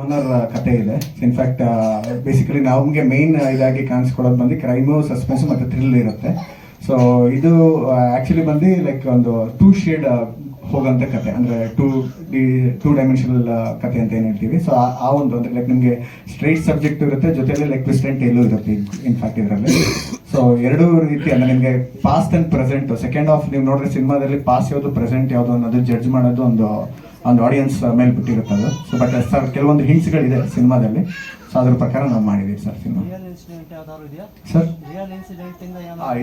Genre ಕತೆ ಇದೆ. In fact basically ನಮಗೆ ಮೇನ್ ಇದಾಗಿ ಕಾಣಿಸ್ಕೊಳ್ಳೋದು ಬಂದು ಕ್ರೈಮು ಸಸ್ಪೆನ್ಸ್ ಮತ್ತು ಥ್ರಿಲ್ ಇರುತ್ತೆ. ಸೊ ಇದು ಆ್ಯಕ್ಚುಲಿ ಬಂದು ಲೈಕ್ ಒಂದು ಟೂ ಶೇಡ್ ಹೋಗೋಂಥ ಕತೆ ಅಂದರೆ ಟೂ ಡಿ ಟೂ ಡೈಮೆನ್ಷನಲ್ ಕತೆ ಅಂತ ಏನು ಹೇಳ್ತೀವಿ. ಸೊ ಆ ಒಂದು ಅಂದರೆ ಲೈಕ್ ನಿಮಗೆ ಸ್ಟ್ರೈಟ್ ಸಬ್ಜೆಕ್ಟ್ ಇರುತ್ತೆ ಜೊತೆಯಲ್ಲಿ ಲೈಕ್ ಟ್ವಿಸ್ಟ್ ಎಲ್ಲೂ ಇರುತ್ತೆ ಇನ್ಫ್ಯಾಕ್ಟ್ ಇದರಲ್ಲಿ. ಸೊ ಎರಡು ರೀತಿ ಅಂದರೆ ನಿಮಗೆ past and present second half ನೀವು ನೋಡಿದ್ರೆ ಸಿನಿಮಾದಲ್ಲಿ ಪಾಸ್ ಯಾವುದು ಪ್ರೆಸೆಂಟ್ ಯಾವುದು ಅನ್ನೋದು ಜಡ್ಜ್ ಮಾಡೋದು ಒಂದು ಒಂದು ಆಡಿಯನ್ಸ್ ಮೇಲೆ ಬಿಟ್ಟಿರುತ್ತೆ ಅದು. ಸೊ ಬಟ್ ಸರ್ ಕೆಲವೊಂದು ಹಿಂಟ್ಸ್ಗಳಿದೆ ಸಿನಿಮಾದಲ್ಲಿ. ಸೊ ಅದ್ರ ಪ್ರಕಾರ ನಾವು ಮಾಡಿದ್ದೀವಿ sir cinema. Sir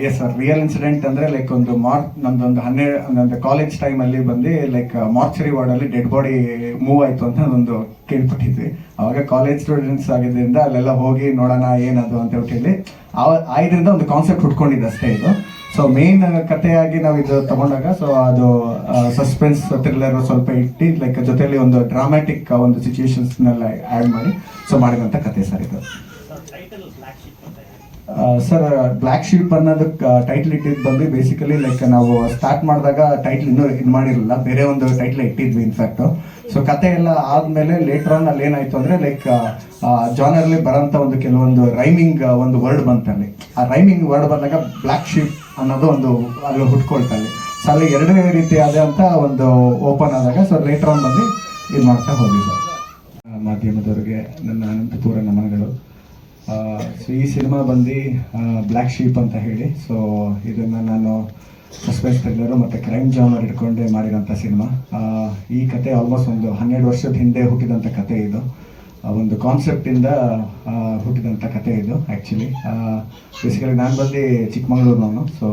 yes sir real incident ಅಂದ್ರೆ ಲೈಕ್ ಒಂದು ಮಾರ್ ಒಂದು ಹನ್ನೆರಡು ಒಂದು ಕಾಲೇಜ್ ಟೈಮ್ ಅಲ್ಲಿ ಬಂದು ಲೈಕ್ ಮಾರ್ಚರಿ ವಾರ್ಡ್ ಅಲ್ಲಿ ಡೆಡ್ ಬಾಡಿ ಮೂವ್ ಆಯ್ತು ಅಂತ ಒಂದು ಕೇಳ್ಬಿಟ್ಟಿದ್ವಿ ಅವಾಗ ಕಾಲೇಜ್ ಸ್ಟೂಡೆಂಟ್ಸ್ ಆಗಿದ್ದರಿಂದ ಅಲ್ಲೆಲ್ಲ ಹೋಗಿ ನೋಡೋಣ ಏನದು ಅಂತ ಹೇಳಿ ಆ- ಆ ಇದರಿಂದ ಒಂದು ಕಾನ್ಸೆಪ್ಟ್ ಹುಟ್ಕೊಂಡಿದ್ದ ಅಷ್ಟೇ ಇದು. ಸೊ ಮೇನ್ ಕಥೆಯಾಗಿ ನಾವು ಇದು ತಗೊಂಡಾಗ ಸೊ ಅದು ಸಸ್ಪೆನ್ಸ್ ಥ್ರಿಲ್ಲರ್ ಸ್ವಲ್ಪ ಇಟ್ಟು ಲೈಕ್ ಜೊತೆಯಲ್ಲಿ ಒಂದು ಡ್ರಾಮ್ಯಾಟಿಕ್ ಒಂದು ಸಿಚುವೇಶನ್ಸ್ ಆ್ಯಡ್ ಮಾಡಿ ಸೊ ಮಾಡಿದಂಥ ಕತೆ ಸರ್ ಇದು. ಸರ್ ಬ್ಲ್ಯಾಕ್ ಶೀಪ್ ಅನ್ನೋದಕ್ಕೆ ಟೈಟ್ಲ್ ಇಟ್ಟಿದ್ದು ಬಂದು ಬೇಸಿಕಲಿ ಲೈಕ್ ನಾವು ಸ್ಟಾರ್ಟ್ ಮಾಡಿದಾಗ ಟೈಟ್ಲ್ ಇನ್ನೂ ಇದು ಮಾಡಿರಲಿಲ್ಲ. ಬೇರೆ ಒಂದು ಟೈಟ್ಲ್ ಇಟ್ಟಿದ್ವಿ ಇನ್ಫ್ಯಾಕ್ಟ್ ಸೊ ಕತೆ ಎಲ್ಲ ಆದ್ಮೇಲೆ ಲೇಟರ್ ಆನ್ ಅಲ್ಲಿ ಏನಾಯ್ತು ಅಂದ್ರೆ ಲೈಕ್ ಜಾನರ್ಲಿ ಬರೋಂಥ ಒಂದು ಕೆಲವೊಂದು ರೈಮಿಂಗ್ ಒಂದು ವರ್ಡ್ ಬಂತಲ್ಲಿ ಆ ರೈಮಿಂಗ್ ವರ್ಡ್ ಬಂದಾಗ ಬ್ಲ್ಯಾಕ್ ಶೀಪ್ ಅನ್ನೋದು ಒಂದು ಅಲ್ಲಿ ಹುಟ್ಕೊಳ್ತಲ್ಲಿ ಸೊ ಅಲ್ಲಿ ಎರಡನೇ ರೀತಿಯಾದಂಥ ಒಂದು ಓಪನ್ ಆದಾಗ ಸೊ ಲೇಟರ್ ಆನ್ ಬಂದು ಇದು ಮಾಡ್ತಾ ಹೋಗಿದ್ದೆ ಸರ್. ಮಾಧ್ಯಮದವರಿಗೆ, ನನ್ನ ಅನಂತಪೂರ ನಮನಗಳು. ಸೊ ಈ ಸಿನಿಮಾ ಬಂದು ಬ್ಲ್ಯಾಕ್ ಶೀಪ್ ಅಂತ ಹೇಳಿ ಸೊ ಇದನ್ನು ನಾನು ಸಸ್ಪೆನ್ಸ್ ಥ್ರಿಲ್ಲರು ಮತ್ತು ಕ್ರೈಮ್ ಜಾನರ್ ಇಟ್ಕೊಂಡೆ ಮಾಡಿರೋಂಥ ಸಿನಿಮಾ ಈ ಕತೆ ಆಲ್ಮೋಸ್ಟ್ ಒಂದು ಹನ್ನೆರಡು ವರ್ಷದ ಹಿಂದೆ ಹುಟ್ಟಿದಂಥ ಕತೆ ಇದು. ಒಂದು ಕಾನ್ಸೆಪ್ಟಿಂದ ಹುಟ್ಟಿದಂಥ ಕತೆ ಇದು ಆ್ಯಕ್ಚುಲಿ ಬೇಸಿಕಲಿ ನಾನು ಬಂದು ಚಿಕ್ಕಮಗಳೂರಿನವನು ಸೊ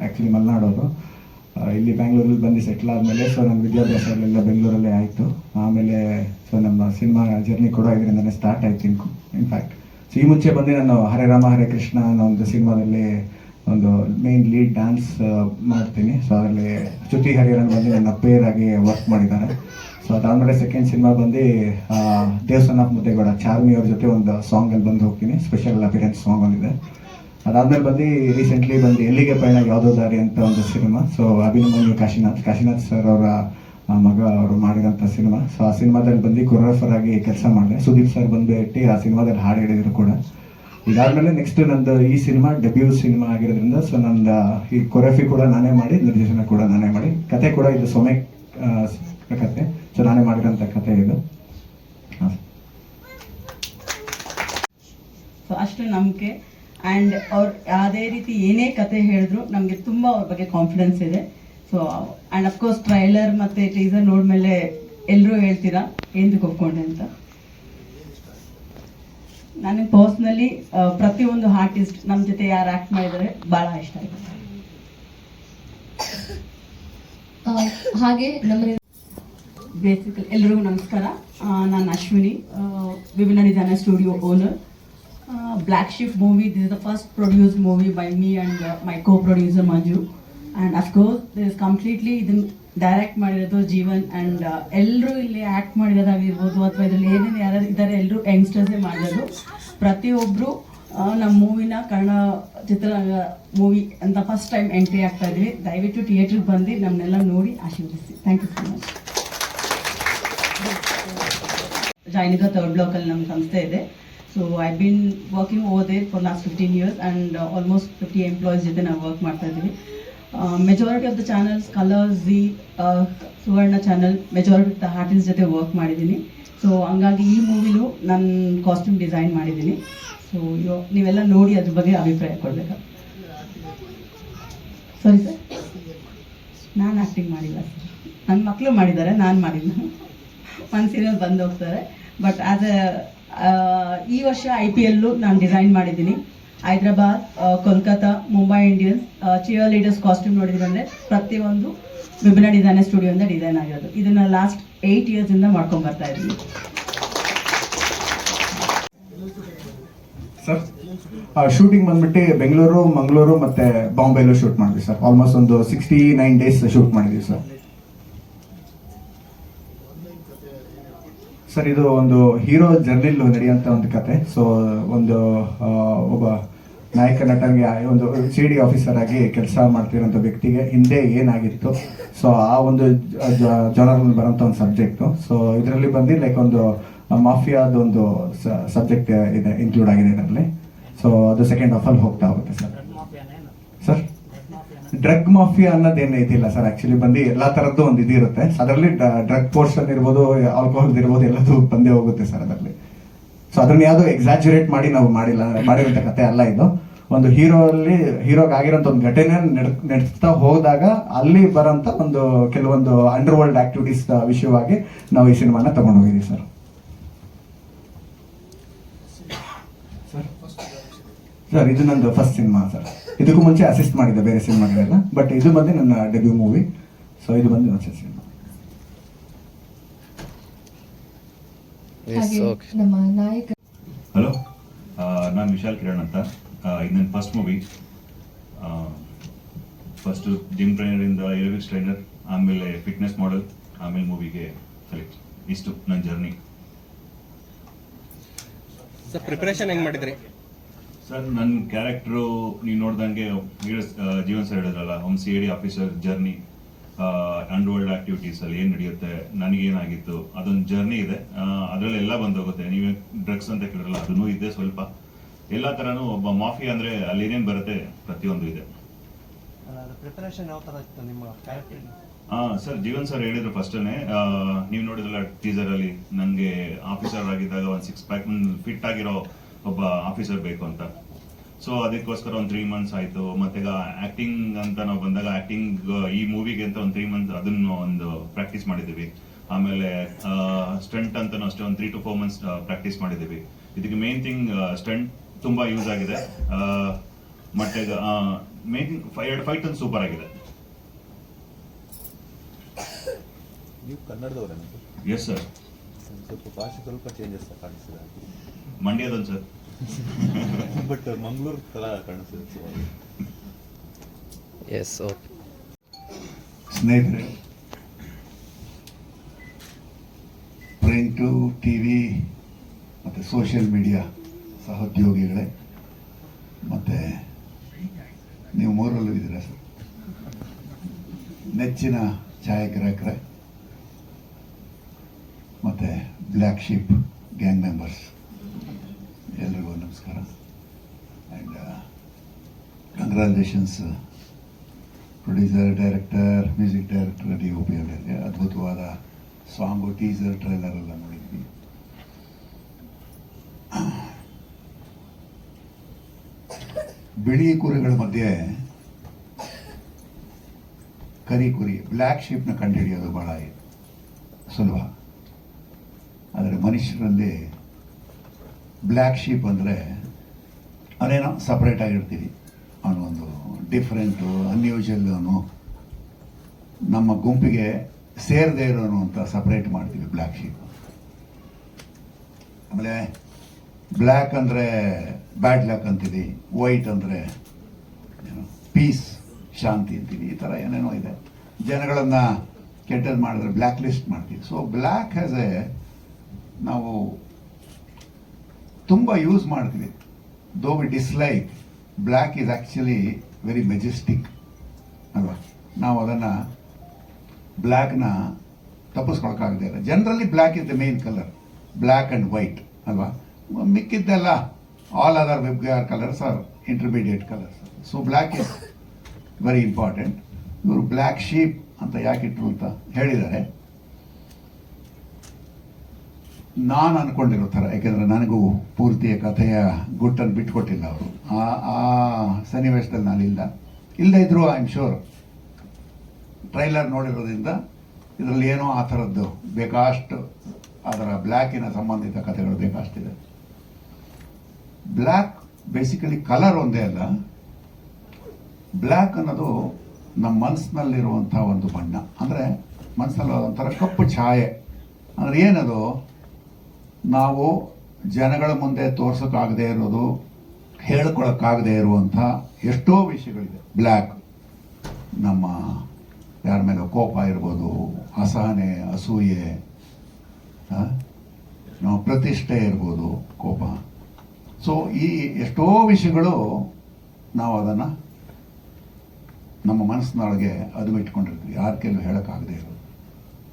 ಆ್ಯಕ್ಚುಲಿ ಮಲೆನಾಡೋದು. ಇಲ್ಲಿ ಬ್ಯಾಂಗ್ಳೂರಲ್ಲಿ ಬಂದು ಸೆಟ್ಲ್ ಆದಮೇಲೆ ಸೊ ನನ್ನ ವಿದ್ಯಾಭ್ಯಾಸ ಎಲ್ಲ ಬೆಂಗಳೂರಲ್ಲೇ ಆಯಿತು. ಆಮೇಲೆ ಸೊ ನಮ್ಮ ಸಿನಿಮಾ ಜರ್ನಿ ಕೂಡ ಇದರಿಂದನೇ ಸ್ಟಾರ್ಟ್ ಆಯಿತು ಇನ್ಫ್ಯಾಕ್ಟ್ ಸೊ ಈ ಮುಂಚೆ ಬಂದು ನಾನು ಹರೇ ರಾಮ, ಹರೇ ಕೃಷ್ಣ ಅನ್ನೋ ಒಂದು ಸಿನಿಮಾದಲ್ಲಿ ಒಂದು ಮೇನ್ ಲೀಡ್ ಡ್ಯಾನ್ಸ್ ಮಾಡ್ತೀನಿ. ಸೊ ಅದರಲ್ಲಿ ಚ್ಯುತಿ ಹರಿಹರನ್ ಬಂದು ನನ್ನ ಪೇರ್ ಆಗಿ ವರ್ಕ್ ಮಾಡಿದ್ದಾರೆ ಸೊ ಅದಾದಮೇಲೆ ಸೆಕೆಂಡ್ ಸಿನಿಮಾ ಬಂದು ದೇವಸ್ಥಾನ ಮುದ್ದೇಗೌಡ, ಚಾರ್ಮಿ ಅವ್ರ ಜೊತೆ ಒಂದು ಸಾಂಗಲ್ಲಿ ಬಂದು ಹೋಗ್ತೀನಿ. ಸ್ಪೆಷಲ್ ಅಪಿರೆನ್ಸ್ ಸಾಂಗ್ ಒಂದಿದೆ. ಅದಾದ್ಮೇಲೆ ಬಂದು ರೀಸೆಂಟ್ಲಿ ಬಂದು ಎಲ್ಲಿಗೆ ಪಯಣ ಯಾವುದೋ ದಾರಿ ಅಂತ ಒಂದು cinema so Abhimanyu Kashinath. Kashinath sir ಅವರ ಮಗ ಅವರು ಮಾಡಿದಂಥ ಸಿನಿಮಾ ಸೊ ಆ ಸಿನಿಮಾದಲ್ಲಿ ಬಂದು ಕೊರಿಯೋಗ್ರಫರ್ ಆಗಿ ಕೆಲಸ ಮಾಡಿದೆ. ಸುದೀಪ್ ಸರ್ ಬಂದು ಇಟ್ಟು ಆ ಸಿನಿಮಾದಲ್ಲಿ ಹಾಡು ಹೇಳಿದರು ಕೂಡ. ಇದಾದ್ಮೇಲೆ ನೆಕ್ಸ್ಟ್ ನಂದು ಈ ಸಿನಿಮಾ ಡೆಬ್ಯೂ ಸಿನಿಮಾ ಆಗಿರೋದ್ರಿಂದ ಸೊ ನಂದು ಈ ಕೊರೆಫಿ ಕೂಡ ನಾನೇ ಮಾಡಿ, ನಿರ್ದೇಶನ ಕೂಡ ನಾನೇ ಮಾಡಿ. ಕತೆ ಕೂಡ ಇದು ಸೊಮೆ ಕತೆ. ಸೊ ನಾನೇ ಮಾಡಿರೋಂಥ ಕತೆ ಇದು. ಸೊ ಅಷ್ಟು ನಂಬಿಕೆ. ಆ್ಯಂಡ್ ಅವ್ರು ಯಾವುದೇ ರೀತಿ ಏನೇ ಕತೆ ಹೇಳಿದ್ರು ನಮಗೆ ತುಂಬ ಅವ್ರ ಬಗ್ಗೆ ಕಾನ್ಫಿಡೆನ್ಸ್ ಇದೆ. So and of course trailer ಮತ್ತು ಟೀಸರ್ ನೋಡ್ಮೇಲೆ ಎಲ್ಲರೂ ಹೇಳ್ತೀರಾ ಏನಕ್ಕೆ ಒಪ್ಕೊಂಡೆ ಅಂತ? ನನಗೆ ಪರ್ಸ್ನಲಿ ಪ್ರತಿಯೊಂದು ಆರ್ಟಿಸ್ಟ್ ನಮ್ಮ ಜೊತೆ ಯಾರು ಆ್ಯಕ್ಟ್ ಮಾಡಿದರೆ ಭಾಳ ಇಷ್ಟ ಆಯ್ತು. ಹಾಗೆ ನಮ್ಮ ಬೇಸಿಕಲಿ ಎಲ್ರಿಗೂ ನಮಸ್ಕಾರ. ನಾನು ಅಶ್ವಿನಿ ವಿಭಿನ್ನ ನಿಧಾನ studio owner black shift movie this is the first produce movie by me and my co producer Manju and of course is completely ಇದನ್ನ ಡೈರೆಕ್ಟ್ ಮಾಡಿರೋದು ಜೀವನ್ ಆ್ಯಂಡ್ ಎಲ್ಲರೂ ಇಲ್ಲಿ ಆ್ಯಕ್ಟ್ ಮಾಡಿರೋದಾಗಿರ್ಬೋದು ಅಥವಾ ಇದರಲ್ಲಿ ಏನೇನು ಯಾರು ಇದ್ದಾರೆ ಎಲ್ಲರೂ ಯಂಗ್ಸ್ಟರ್ಸೇ ಮಾಡಿರೋದು. ಪ್ರತಿಯೊಬ್ಬರು ನಮ್ಮ ಮೂವಿನ ಕನ್ನಡ ಚಿತ್ರರಂಗ ಮೂವಿ ಅಂತ ಫಸ್ಟ್ ಟೈಮ್ ಎಂಟ್ರಿ ಆಗ್ತಾ ಇದ್ವಿ. ದಯವಿಟ್ಟು ಥಿಯೇಟ್ರಿಗೆ ಬಂದು ನಮ್ಮನ್ನೆಲ್ಲ ನೋಡಿ ಆಶೀರ್ವದಿಸಿ. ಥ್ಯಾಂಕ್ ಯು ಸೊ ಮಚ್ ಜೈನಿಕ ಥರ್ಡ್ ಬ್ಲಾಕಲ್ಲಿ ನಮ್ಮ ಸಂಸ್ಥೆ ಇದೆ. So I been working there for last fifteen years and almost fifty employees ಜೊತೆ ನಾವು ವರ್ಕ್ ಮಾಡ್ತಾ ಇದ್ದೀವಿ majority of the channels Colors the Suvarna channel majority of the artist ಜೊತೆ ವರ್ಕ್ ಮಾಡಿದ್ದೀನಿ. ಸೊ ಹಂಗಾಗಿ ಈ ಮೂವಿಲೂ ನನ್ನ ಕಾಸ್ಟ್ಯೂಮ್ ಡಿಸೈನ್ ಮಾಡಿದ್ದೀನಿ. ಸೊ ನೀವೆಲ್ಲ ನೋಡಿ ಅದ್ರ ಬಗ್ಗೆ ಅಭಿಪ್ರಾಯ ಕೊಡಬೇಕಾ? ಸರಿ ಸರ್ ನಾನು ಆ್ಯಕ್ಟಿಂಗ್ ಮಾಡಿಲ್ಲ ಸರ್ ನನ್ನ ಮಕ್ಕಳು ಮಾಡಿದ್ದಾರೆ, ನಾನು ಮಾಡಿಲ್ಲ. ಒಂದು ಸೀರಿಯಲ್ ಬಂದು ಹೋಗ್ತಾರೆ. ಬಟ್ ಆ್ಯಸ್ ಎ ಈ ವರ್ಷ ಐ ಪಿ ಎಲ್ಲು ನಾನು ಡಿಸೈನ್ ಮಾಡಿದ್ದೀನಿ. Hyderabad Kolkata Mumbai Indians cheerleaders costume ನೋಡಿದ್ರೆ ಅಂದರೆ ಪ್ರತಿಯೊಂದು ವಿಭಿನ್ನ ಡಿಸೈನರ್ ಸ್ಟುಡಿಯೋಯಿಂದ ಡಿಸೈನ್ ಆಗಿರೋದು. ಇದನ್ನ ಲಾಸ್ಟ್ ಏಯ್ಟ್ ಇಯರ್ಸಿಂದ ಮಾಡ್ಕೊಂಡು ಬರ್ತಾ ಇದ್ದೀನಿ. ಸರ್ ಶೂಟಿಂಗ್ ಬಂದ್ಬಿಟ್ಟು ಬೆಂಗಳೂರು, ಮಂಗಳೂರು ಮತ್ತೆ ಬಾಂಬೆಲೂ ಶೂಟ್ ಮಾಡಿದ್ವಿ ಸರ್ ಆಲ್ಮೋಸ್ಟ್ ಒಂದು ಸಿಕ್ಸ್ಟಿ ನೈನ್ ಡೇಸ್ ಶೂಟ್ ಮಾಡಿದ್ವಿ ಸರ್ ಸರ್ ಇದು ಒಂದು ಹೀರೋ ಜರ್ನಿಲ್ ನಡೆಯುವಂತ ಒಂದು ಕತೆ. ಸೊ ಒಂದು ಒಬ್ಬ ನಾಯಕ ನಟನಿಗೆ ಒಂದು ಸಿ ಡಿ ಆಫೀಸರ್ ಆಗಿ ಕೆಲಸ ಮಾಡ್ತಿರೋಂಥ ವ್ಯಕ್ತಿಗೆ ಹಿಂದೆ ಏನಾಗಿತ್ತು? ಸೊ ಆ ಒಂದು ಜನರಲ್ಲಿ ಬರೋಂಥ ಒಂದು ಸಬ್ಜೆಕ್ಟು ಸೊ ಇದರಲ್ಲಿ ಬಂದು ಲೈಕ್ ಒಂದು ಮಾಫಿಯಾದ ಒಂದು ಸಬ್ಜೆಕ್ಟ್ ಇದೆ ಇನ್ಕ್ಲೂಡ್ ಆಗಿದೆ ಇದರಲ್ಲಿ. ಸೊ ಅದು ಸೆಕೆಂಡ್ ಆಫಲ್ಲಿ ಹೋಗ್ತಾ ಹೋಗುತ್ತೆ ಸರ್. ಸರ್ ಡ್ರಗ್ ಮಾಫಿಯಾ ಅನ್ನೋದೇನು ಇದಿಲ್ಲ ಸರ್. ಆಕ್ಚುಲಿ ಬಂದು ಎಲ್ಲಾ ತರದ್ದು ಒಂದು ಇದಿರುತ್ತೆ. ಅದರಲ್ಲಿ ಡ್ರಗ್ ಪೋರ್ಷನ್ ಇರ್ಬೋದು ಆಲ್ಕೋಹಾಲ್ ಇರ್ಬೋದು ಎಲ್ಲದೂ ಬಂದೇ ಹೋಗುತ್ತೆ ಸರ್ ಅದರಲ್ಲಿ. ಸೊ ಅದನ್ನ ಯಾವ್ದು ಎಕ್ಸಾಜುರೇಟ್ ಮಾಡಿ ನಾವು ಮಾಡಿಲ್ಲ ಮಾಡಿರೋಂಥ ಕತೆ ಅಲ್ಲ ಇದು. ಒಂದು ಹೀರೋ ಅಲ್ಲಿ ಹೀರೋಗ್ ಆಗಿರೋಂಥ ಒಂದು ಘಟನೆ ನಡ್- ನಡೆಸ್ತಾ ಹೋದಾಗ ಅಲ್ಲಿ ಬರೋಂಥ ಒಂದು ಕೆಲವೊಂದು ಅಂಡರ್ ವರ್ಲ್ಡ್ ಆಕ್ಟಿವಿಟೀಸ್ ವಿಷಯವಾಗಿ ನಾವು ಈ ಸಿನಿಮಾನ ತಗೊಂಡು ಹೋಗಿದ್ದೀವಿ ಸರ್ ಸರ್ ಇದು ನಂದು ಫಸ್ಟ್ ಸಿನಿಮಾ ಸರ್ ಇದಕ್ಕೂ ಮುಂಚೆ ಅಸಿಸ್ಟ್ ಮಾಡಿದ್ದೆ ಬೇರೆ ಸಿನಿಮಾಗಳೆಲ್ಲ ಬಟ್ ಇದು ಬಂದು ನನ್ನ ಡೆಬ್ಯೂ ಮೂವಿ ಸೊ ಇದು ಬಂದು ನನ್ನ ಸಿನಿಮಾ ಹಾಗೆ ನಮ್ಮ ನಾಯಕ ಹಲೋ ನಾನು ವಿಶಾಲ್ ಕಿರಣ್ ಅಂತ. ಇದು ನನ್ನ ಫಸ್ಟ್ ಮೂವಿ ಫಸ್ಟ್ ಜಿಮ್ ಟ್ರೈನರಿಂದ ಏರೋಬಿಕ್ಸ್ ಟ್ರೈನರ್ ಆಮೇಲೆ ಫಿಟ್ನೆಸ್ ಮಾಡೆಲ್ ಆಮೇಲೆ ಮೂವಿಗೆ ಸೆಲೆಕ್ಟ್ ಇಷ್ಟು ನನ್ನ ಜರ್ನಿ ಸರ್ ಪ್ರಿಪರೇಷನ್ ಹೆಂಗ್ ಮಾಡಿದ್ರಿ? ಸರ್ ನನ್ನ ಕ್ಯಾರೆಕ್ಟ್ರು ನೀವು ನೋಡ್ದಂಗೆ ಜೀವನ್ ಸರ್ ಹೇಳಿದ್ರಲ್ಲ home C D officer journey underworld activities ಅಲ್ಲಿ ಏನ್ ನಡೆಯುತ್ತೆ ನನಗೇನಾಗಿತ್ತು ಅದೊಂದು ಜರ್ನಿ ಇದೆ. ಅದರಲ್ಲೆಲ್ಲ ಬಂದೋಗುತ್ತೆ. ನೀವೇ ಡ್ರಗ್ಸ್ ಅಂತ ಕೇಳಿರಲ್ಲ ಅದನ್ನು ಇದೆ ಸ್ವಲ್ಪ. ಎಲ್ಲ ತರನು ಒಬ್ಬ ಮಾಫಿ ಅಂದ್ರೆ ಅಲ್ಲಿ ಏನೇನ್ ಬರುತ್ತೆ ಪ್ರತಿಯೊಂದು ಇದೆ. ಪ್ರಿಪರೇಷನ್ ಯಾವ ಥರ ಇತ್ತು ನಿಮ್ಮ ಕ್ಯಾರೆಕ್ಟರ್ ಹಾ ಸರ್ ಜೀವನ್ ಸರ್ ಹೇಳಿದ್ರು ಫಸ್ಟೇ ನೀವು ನೋಡಿದ್ರಲ್ಲ ಟೀಸರ್ ಅಲ್ಲಿ ನನ್ಗೆ ಆಫೀಸರ್ ಆಗಿದ್ದಾಗ ಒಂದ್ ಸಿಕ್ಸ್ ಪ್ಯಾಕ್ ಫಿಟ್ ಆಗಿರೋ ಒಬ್ಬ ಆಫೀಸರ್ ಬೇಕು ಅಂತ. ಸೊ ಅದಕ್ಕೋಸ್ಕರ ಒಂದು ತ್ರೀ ಮಂತ್ಸ್ ಆಯ್ತು. ಮತ್ತೆ ಆಕ್ಟಿಂಗ್ ಅಂತ ನಾವು ಬಂದಾಗ ಆಕ್ಟಿಂಗ್ ಈ ಮೂವಿಗೆ ಅಂತ ಒಂದು ತ್ರೀ ಮಂತ್ಸ್ ಅದನ್ನು ಒಂದು ಪ್ರಾಕ್ಟೀಸ್ ಮಾಡಿದೀವಿ ಆಮೇಲೆ ಸ್ಟಂಟ್ ಅಂತ ಅಷ್ಟೇ ಒಂದು three to four months practice ಮಾಡಿದೀವಿ ಇದಕ್ಕೆ ಮೇನ್ ಥಿಂಗ್ ಸ್ಟಂಟ್ ತುಂಬಾ ಯೂಸ್ ಆಗಿದೆ. ಮತ್ತೆ ಮೇನ್ ಥಿಂಗ್ ಎರಡು ಫೈಟ್ ಒಂದು ಸೂಪರ್ ಆಗಿದೆ. ನೀವು ಎಸ್ ಸರ್ ಸ್ವಲ್ಪ ಭಾಷೆ ಸ್ವಲ್ಪ ಚೇಂಜಸ್ ಕಾಣಿಸಿದೆ ಮಂಡ್ಯದೊಂದು ಸರ್ ಬಟ್ ಮಂಗಳೂರು ಥರ ಕಾಣಿಸ್ತಿದೆ ಸೊ ಎಸ್ ಓಕೆ ಸ್ನೇಹಿತರೆ ಪ್ರಿಂಟು ಟಿ ವಿ ಮತ್ತು ಸೋಷಿಯಲ್ ಮೀಡಿಯಾ ಸಹೋದ್ಯೋಗಿಗಳೇ ಮತ್ತು ನೀವು ಮೂರಲ್ಲೂ ಇದ್ದೀರಾ ಸರ್ ನೆಚ್ಚಿನ ಛಾಯಾಗ್ರಾಹಕರೇ ಮತ್ತು ಬ್ಲ್ಯಾಕ್ ಶಿಪ್ ಗ್ಯಾಂಗ್ ಮೆಂಬರ್ಸ್ ಎಲ್ರಿಗೂ ನಮಸ್ಕಾರ. And congratulations producer director music director D O P ಅವರಿಗೆ ಅದ್ಭುತವಾದ ಸಾಂಗು ಟೀಸರ್ ಟ್ರೈಲರ್ ಎಲ್ಲ ನೋಡಿದ್ವಿ. ಬಿಳಿ ಕುರಿಗಳ ಮಧ್ಯೆ ಕರಿ ಕುರಿ ಬ್ಲ್ಯಾಕ್ ಶೀಪ್ನ ಕಂಡುಹಿಡಿಯೋದು ಬಹಳ ಸುಲಭ. ಆದರೆ ಮನುಷ್ಯರಲ್ಲಿ ಬ್ಲ್ಯಾಕ್ ಶೀಪ್ ಅಂದರೆ ಅದೇನೋ ಸಪ್ರೇಟ್ ಆಗಿರ್ತೀವಿ. ಅವನೊಂದು ಡಿಫ್ರೆಂಟು ಅನ್ಯೂಜಲ್ ಅವನು. ನಮ್ಮ ಗುಂಪಿಗೆ ಸೇರದೇ ಇರೋನು ಅಂತ ಸಪ್ರೇಟ್ ಮಾಡ್ತೀವಿ ಬ್ಲ್ಯಾಕ್ ಶೀಪ್ ಆಮೇಲೆ ಬ್ಲ್ಯಾಕ್ ಅಂದರೆ ಬ್ಯಾಡ್ ಲಕ್ ಅಂತೀವಿ ವೈಟ್ ಅಂದರೆ ಪೀಸ್ ಶಾಂತಿ ಅಂತೀವಿ, ಈ ಥರ ಏನೇನೋ ಇದೆ. ಜನಗಳನ್ನು ಕೆಟ್ಟದ್ದು ಮಾಡಿದ್ರೆ ಬ್ಲ್ಯಾಕ್ ಲಿಸ್ಟ್ ಮಾಡ್ತೀವಿ. ಸೊ ಬ್ಲ್ಯಾಕ್ ಹ್ಯಾಸ್ ಎ ನಾವು ತುಂಬ ಯೂಸ್ ಮಾಡ್ತೀವಿ though we dislike black is actually very majestic ಅಲ್ವಾ? ನಾವು ಅದನ್ನು ಬ್ಲ್ಯಾಕ್ನ ತಪ್ಪಿಸ್ಕೊಳಕ್ಕಾಗದೇ ಇಲ್ಲ. Generally black is the main colour black and white ಅಲ್ವಾ? ಮಿಕ್ಕಿದ್ದೆಲ್ಲ all other web colours are intermediate colours so black is very important ಇವರು ಬ್ಲ್ಯಾಕ್ ಶೀಪ್ ಅಂತ ಯಾಕೆ ಇಟ್ರು ಅಂತ ಹೇಳಿದ್ದಾರೆ. ನಾನು ಅಂದ್ಕೊಂಡಿರೋ ಥರ, ಯಾಕೆಂದರೆ ನನಗೂ ಪೂರ್ತಿಯ ಕಥೆಯ ಗುಟ್ಟನ್ನು ಬಿಟ್ಕೊಟ್ಟಿಲ್ಲ ಅವರು. ಆ ಆ ಸನ್ನಿವೇಶದಲ್ಲಿ ಇಲ್ಲ ಇಲ್ಲದೇ ಇದ್ರು ಐ ಆಮ್ ಶೋರ್ ಟ್ರೈಲರ್ ನೋಡಿರೋದ್ರಿಂದ ಇದರಲ್ಲಿ ಏನೋ ಆ ಥರದ್ದು ಬೇಕಾಷ್ಟು ಅದರ ಬ್ಲ್ಯಾಕಿನ ಸಂಬಂಧಿತ ಕಥೆಗಳು ಬೇಕಾಷ್ಟಿದೆ ಬ್ಲ್ಯಾಕ್ ಬೇಸಿಕಲಿ ಕಲರ್ ಒಂದೇ ಅಲ್ಲ, ಬ್ಲ್ಯಾಕ್ ಅನ್ನೋದು ನಮ್ಮ ಮನಸ್ಸಿನಲ್ಲಿರುವಂಥ ಒಂದು ಬಣ್ಣ. ಅಂದರೆ ಮನಸ್ಸಲ್ಲಿ ಒಂಥರ ಕಪ್ಪು ಛಾಯೆ. ಅಂದರೆ ಏನದು? ನಾವು ಜನಗಳ ಮುಂದೆ ತೋರ್ಸೋಕ್ಕಾಗದೇ ಇರೋದು, ಹೇಳ್ಕೊಳಕ್ಕಾಗದೇ ಇರುವಂಥ ಎಷ್ಟೋ ವಿಷಯಗಳಿದೆ. ಬ್ಲ್ಯಾಕ್ ನಮ್ಮ ಯಾರ ಮೇಲೆ ಕೋಪ ಇರ್ಬೋದು, ಅಸಹನೆ, ಅಸೂಯೆ ನಮ್ಮ ಪ್ರತಿಷ್ಠೆ ಇರ್ಬೋದು, ಕೋಪ. ಸೊ ಈ ಎಷ್ಟೋ ವಿಷಯಗಳು ನಾವು ಅದನ್ನು ನಮ್ಮ ಮನಸ್ಸಿನೊಳಗೆ ಅದು ಇಟ್ಕೊಂಡಿರ್ತೀವಿ ಯಾರ ಕೆಲವು ಹೇಳೋಕ್ಕಾಗದೇ ಇರೋದು.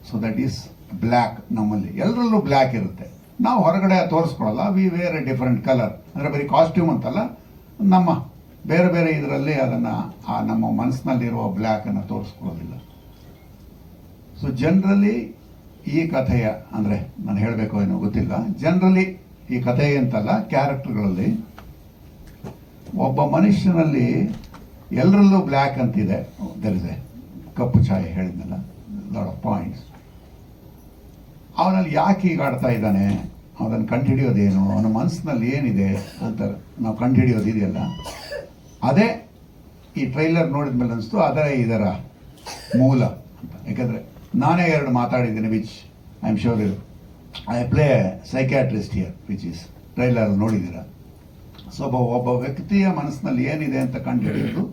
ಸೊ ದಟ್ ಈಸ್ ಬ್ಲ್ಯಾಕ್ ನಮ್ಮಲ್ಲಿ. ಎಲ್ಲರಲ್ಲೂ ಬ್ಲ್ಯಾಕ್ ಇರುತ್ತೆ. ನಾವು ಹೊರಗಡೆ ತೋರಿಸ್ಕೊಳಲ್ಲ. We wear a different colour ಅಂದರೆ ಬರೀ ಕಾಸ್ಟ್ಯೂಮ್ ಅಂತಲ್ಲ. ನಮ್ಮ ಬೇರೆ ಬೇರೆ ಇದರಲ್ಲಿ ಅದನ್ನು ಆ ನಮ್ಮ ಮನಸ್ಸಿನಲ್ಲಿರುವ ಬ್ಲ್ಯಾಕನ್ನು ತೋರಿಸ್ಕೊಳ್ಳೋದಿಲ್ಲ. ಸೊ ಜನರಲಿ ಈ ಕಥೆಯ ಅಂದರೆ ನಾನು ಹೇಳಬೇಕು ಏನೋ ಗೊತ್ತಿಲ್ಲ. ಜನರಲಿ ಈ ಕಥೆ ಅಂತಲ್ಲ ಕ್ಯಾರೆಕ್ಟರ್ಗಳಲ್ಲಿ ಒಬ್ಬ ಮನುಷ್ಯನಲ್ಲಿ ಎಲ್ಲರಲ್ಲೂ ಬ್ಲ್ಯಾಕ್ ಅಂತಿದೆ. ದರ್ ಇಸ್ ಎ ಕಪ್ಪು ಛಾಯೆ ಹೇಳಿದ್ನಲ್ಲ. ಲಾಟ್ ಆಫ್ ಪಾಯಿಂಟ್ಸ್ ಅವನಲ್ಲಿ ಯಾಕೆ ಈಗ ಆಡ್ತಾ ಇದ್ದಾನೆ? ಅವನನ್ನು ಕಂಡುಹಿಡಿಯೋದೇನು? ಅವನ ಮನಸ್ಸಿನಲ್ಲಿ ಏನಿದೆ ಅಂತಾರೆ. ನಾವು ಕಂಡುಹಿಡಿಯೋದು ಇದೆಯಲ್ಲ. ಅದೇ ಈ ಟ್ರೈಲರ್ ನೋಡಿದ ಮೇಲೆ ಅನಿಸ್ತು ಅದೇ ಇದರ ಮೂಲ ಅಂತ. ಯಾಕಂದರೆ ನಾನೇ ಎರಡು ಮಾತಾಡಿದ್ದೀನಿ, which I am sure I play psychiatrist here which is trailer ನೋಡಿದ್ದೀರ? So ಒಬ್ಬ ಒಬ್ಬ ವ್ಯಕ್ತಿಯ ಮನಸ್ಸಿನಲ್ಲಿ ಏನಿದೆ ಅಂತ ಕಂಡುಹಿಡಿಯೋದು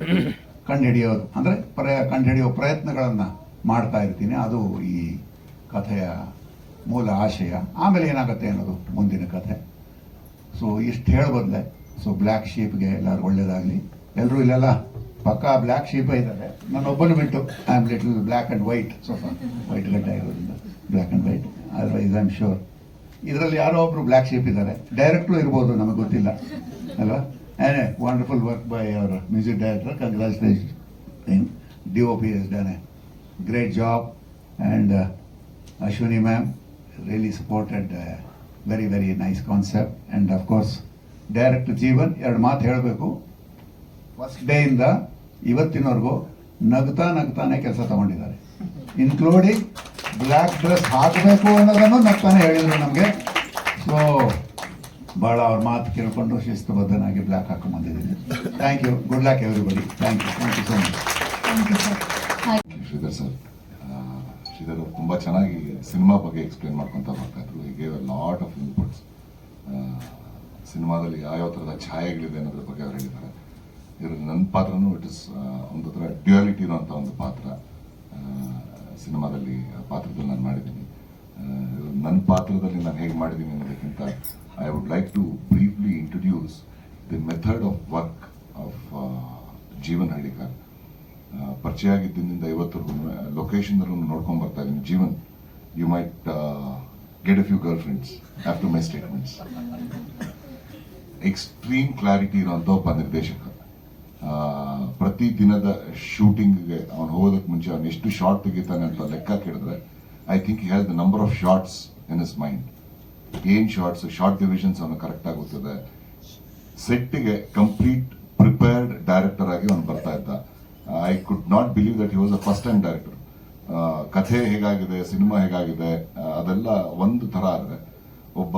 ಕಂಡುಹಿಡಿಯೋದು. ಅಂದರೆ, ಪ್ರಯ ಕಂಡುಹಿಡಿಯೋ ಪ್ರಯತ್ನಗಳನ್ನು ಮಾಡ್ತಾ ಇರ್ತೀನಿ. ಅದು ಈ ಕಥೆಯ ಮೂಲ ಆಶಯ. ಆಮೇಲೆ ಏನಾಗುತ್ತೆ ಅನ್ನೋದು ಮುಂದಿನ ಕಥೆ. ಸೊ ಇಷ್ಟು ಹೇಳ್ಬೋದ್ಲೆ ಸೊ ಬ್ಲ್ಯಾಕ್ ಶೀಪ್ಗೆ ಎಲ್ಲರೂ ಒಳ್ಳೇದಾಗಲಿ. ಎಲ್ಲರೂ ಇಲ್ಲೆಲ್ಲ? ಪಕ್ಕಾ ಬ್ಲ್ಯಾಕ್ ಶೀಪ್ ಇದ್ದಾರೆ ನಾನು ಒಬ್ಬನು ಬಿಟ್ಟು I am little black and white ಸ್ವಲ್ಪ ವೈಟ್ ಗಡ್ಡ ಇರೋದ್ರಿಂದ black and white otherwise I am sure ಇದರಲ್ಲಿ ಯಾರೋ ಒಬ್ರು ಬ್ಲ್ಯಾಕ್ ಶೀಪ್ ಇದ್ದಾರೆ ಡೈರೆಕ್ಟ್ರು ಇರ್ಬೋದು, ನಮಗೆ ಗೊತ್ತಿಲ್ಲ. ಅಲ್ವಾ? ಏನೇ wonderful work by our music director congratulation D O P yes done great job and Ashwini ma'am really supported very very nice concept and of course direct Jeevan ಎರಡು ಮಾತು ಹೇಳಬೇಕು. ಫಸ್ಟ್ ಡೇಯಿಂದ ಇವತ್ತಿನವರೆಗೂ ನಗ್ತಾ ನಗ್ತಾನೆ ಕೆಲಸ ತಗೊಂಡಿದ್ದಾರೆ. ಇನ್ಕ್ಲೂಡಿಂಗ್ ಬ್ಲ್ಯಾಕ್ ಡ್ರೆಸ್ ಹಾಕಬೇಕು ಅನ್ನೋದನ್ನು ನಗ್ತಾನೆ ಹೇಳಿದರು ನಮಗೆ. ಸೊ ಭಾಳ ಅವ್ರ ಮಾತು ಕೇಳಿಕೊಂಡು ಶಿಸ್ತುಬದ್ಧನಾಗಿ ಬ್ಲ್ಯಾಕ್ ಹಾಕೊಂಡು ಬಂದಿದ್ದೀನಿ. Thank you good luck everybody thank you thank you so much Shridhar sir. Shridhar ತುಂಬಾ ತುಂಬ ಚೆನ್ನಾಗಿ ಸಿನಿಮಾ ಬಗ್ಗೆ ಎಕ್ಸ್ಪ್ಲೇನ್ ಮಾಡ್ಕೊತಾ ಬರ್ತಾ ಇದ್ರು ಅ ಲಾಟ್ ಆಫ್ ಇನ್ಪುಟ್ಸ್ ಸಿನಿಮಾದಲ್ಲಿ ಯಾವ ಥರದ ಛಾಯೆಗಳಿದೆ ಅನ್ನೋದ್ರ ಬಗ್ಗೆ ಅವ್ರು ಹೇಳಿದ್ದಾರೆ. ಇದರಲ್ಲಿ ನನ್ನ ಪಾತ್ರನೂ ಇಟ್ ಇಸ್ ಒಂದು ಥರ ಡ್ಯುಯಾಲಿಟಿ ಇರುವಂಥ ಒಂದು ಪಾತ್ರ ಸಿನಿಮಾದಲ್ಲಿ ಪಾತ್ರದಲ್ಲಿ ನಾನು ಮಾಡಿದ್ದೀನಿ. ನನ್ನ ಪಾತ್ರದಲ್ಲಿ ನಾನು ಹೇಗೆ ಮಾಡಿದ್ದೀನಿ ಅನ್ನೋದಕ್ಕಿಂತ I would like to briefly introduce the method of work of Jeevan Hallikar. ಪರಿಚಯ ಆಗಿದ್ದರಿಂದ ಇವತ್ತು ಲೊಕೇಶನ್ ನೋಡ್ಕೊಂಡು ಬರ್ತಾ ಇದ್ದೀನಿ. Jeevan you might get a few girl friends after my statements extreme clarity ಇರುವಂತಹ ಒಬ್ಬ ನಿರ್ದೇಶಕ. ಪ್ರತಿ ದಿನದ ಶೂಟಿಂಗ್ಗೆ ಅವನು ಹೋಗೋದಕ್ಕೆ ಮುಂಚೆ ಅವನು ಎಷ್ಟು ಶಾರ್ಟ್ ತೆಗಿತಾನೆ ಅಂತ ಲೆಕ್ಕ ಕೇಳಿದ್ರೆ I think has the number of shorts in is mind ಏನ್ ಶಾರ್ಟ್ಸ್ ಶಾರ್ಟ್ ಡಿವಿಷನ್ಸ್ ಅವನು ಕರೆಕ್ಟ್ ಆಗುತ್ತದೆ ಸೆಟ್ಗೆ ಕಂಪ್ಲೀಟ್ ಪ್ರಿಪೇರ್ಡ್ ಡೈರೆಕ್ಟರ್ ಆಗಿ ಅವನು ಬರ್ತಾ ಇದ್ದ. I could not believe that he was a first time director ಕಥೆ ಹೇಗಾಗಿದೆ, ಸಿನಿಮಾ ಹೇಗಾಗಿದೆ ಅದೆಲ್ಲ ಒಂದು ಥರ ಆದರೆ ಒಬ್ಬ